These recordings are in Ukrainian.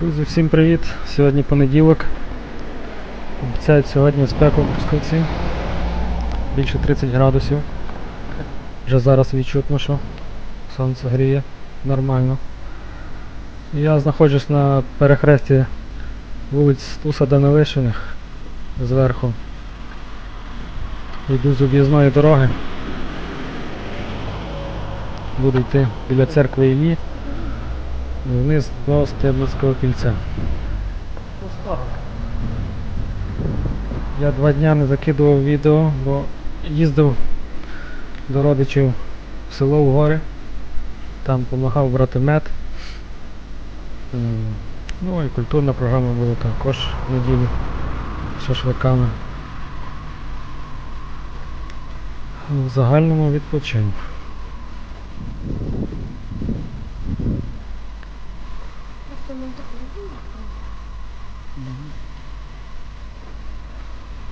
Друзі, всім привіт! Сьогодні понеділок. Обіцяють сьогодні спеку в Трускавці. Більше 30 градусів. Вже зараз відчутно, що сонце гріє нормально. Я знаходжусь на перехресті вулиць Стуса Данилишиних зверху. Йду з об'їзної дороги. Буду йти біля церкви Іллі вниз до Стеблицького кільця. Я два дня не закидував відео, бо їздив до родичів в село в гори. Там допомагав брати мед. Ну і культурна програма була також в неділю з шашликами. В загальному відпочинку.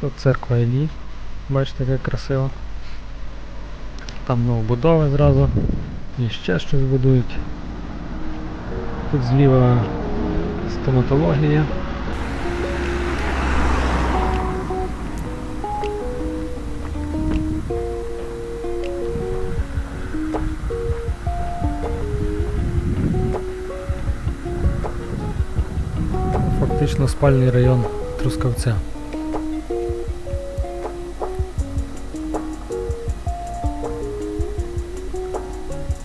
Тут церква Іллі. Бачите, як красиво. Там новобудови зразу. І ще щось будують. Тут зліва стоматологія. Фактично спальний район Трускавця.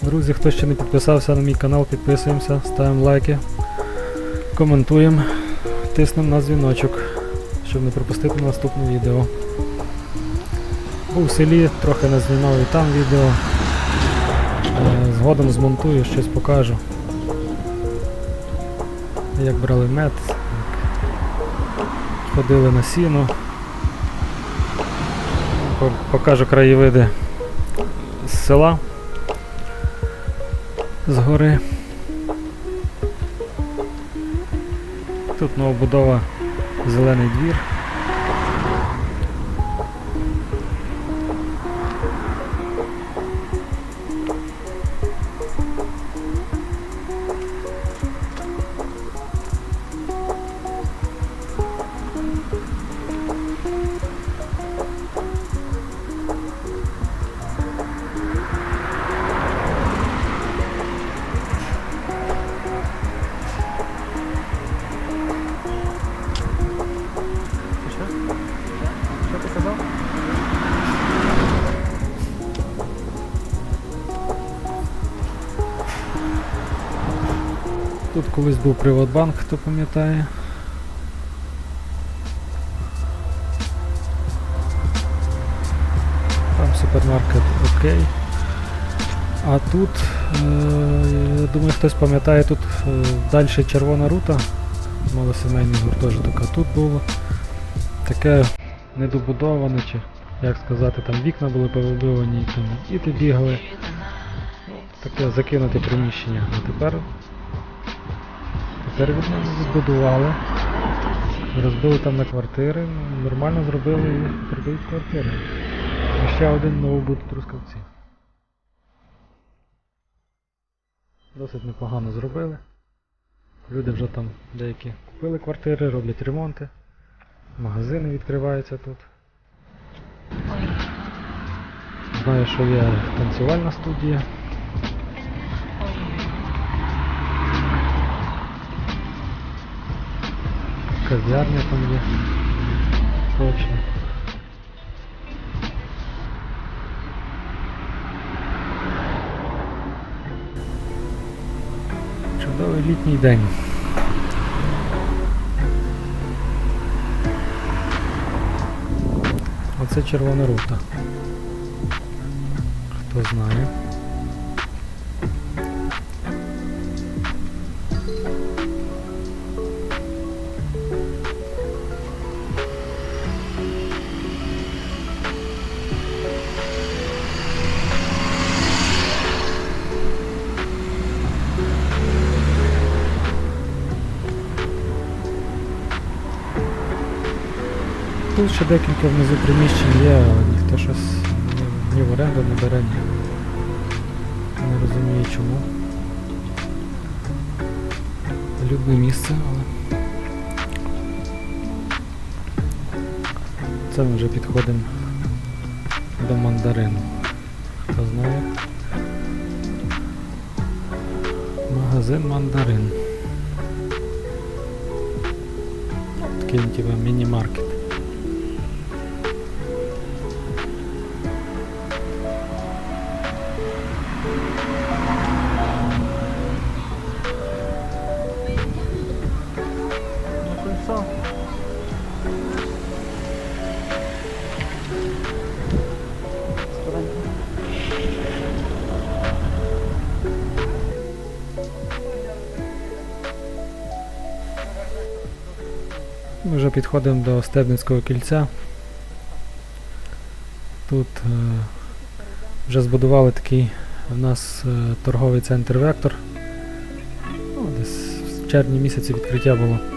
Друзі, хто ще не підписався на мій канал, підписуємося, ставимо лайки, коментуємо, тиснемо на дзвіночок, щоб не пропустити наступне відео. Був в селі, трохи не знімав і там відео. Е, Згодом змонтую, щось покажу. Як брали мед, ходили на сіно. Покажу краєвиди з села з гори. Тут новобудова зелений двір. Тут колись був Приватбанк, хто пам'ятає. Там супермаркет окей. А тут, е, я думаю, хтось пам'ятає, тут е, далі червона рута, малосімейний гуртожиток, а тут було таке недобудоване, чи як сказати, там вікна були повибивані, і там діти бігали. Таке закинуте приміщення. А тепер, від збудували. Розбили там на квартири, нормально зробили і продають квартири. І ще один новобуд в Трускавці. Досить непогано зробили. Люди вже там деякі купили квартири, роблять ремонти. Магазини відкриваються тут. Знаю, що є танцювальна студія. Кав'ярня там є. Точно. Чудовий літній день. Оце червона рута. Хто знає. Тут ще декілька внизу приміщень є, але ніхто щось ні, в оренду не бере. Не розумію чому. людне місце, але. Це ми вже підходимо до мандарину. Хто знає? Магазин мандарин. Такий типа міні-маркет. Ми вже підходимо до Стебницького кільця. Тут е, вже збудували такий у нас е, торговий центр Вектор. Ну, десь в червні місяці відкриття було.